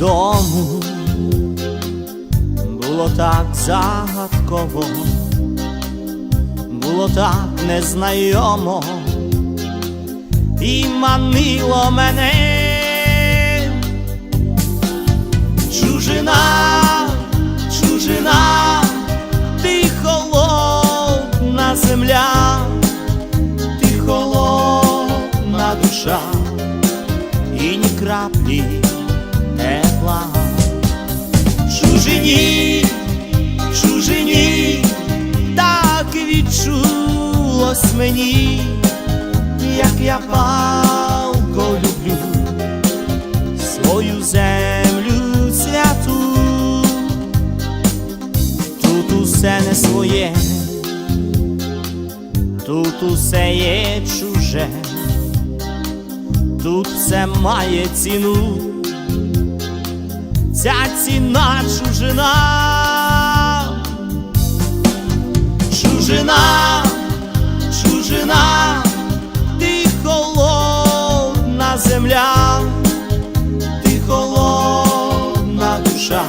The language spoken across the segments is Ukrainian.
дому. Було так загадково, було так незнайомо. І манило мене. Чужина, чужина, ти холодна земля, ти холодна душа. І ні краплі Чужині, чужині, так відчулось мені, як я палко люблю свою землю святу, тут усе не своє, тут усе є чуже, тут все має ціну ця ціна чужина, чужина, чужина, ти холодна земля, ти холодна душа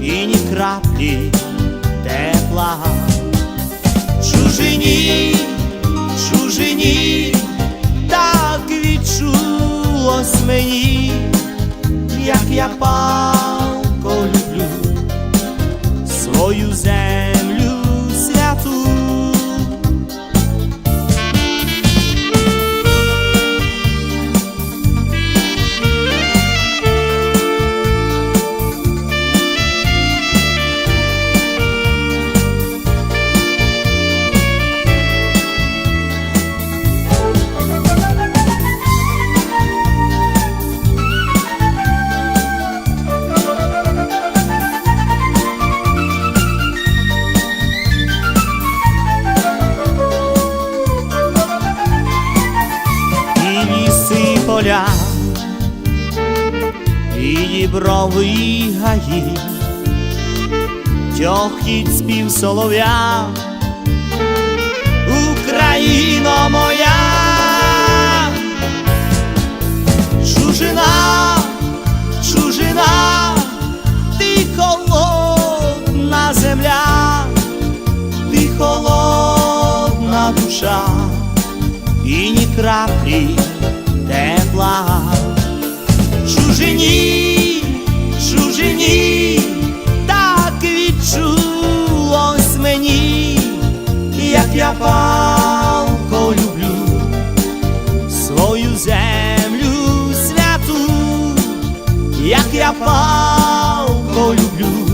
і ні краплі тепла, чужині, чужині, я палко люблю свою землю поля, і діброви і гаї, тьохкіт спів солов'я, Україно моя, чужина, чужина, ти земля, ти душа. І ні краплі тепла. Чужині, чужині, так відчулось мені, як я палко люблю свою землю святу, як я палко люблю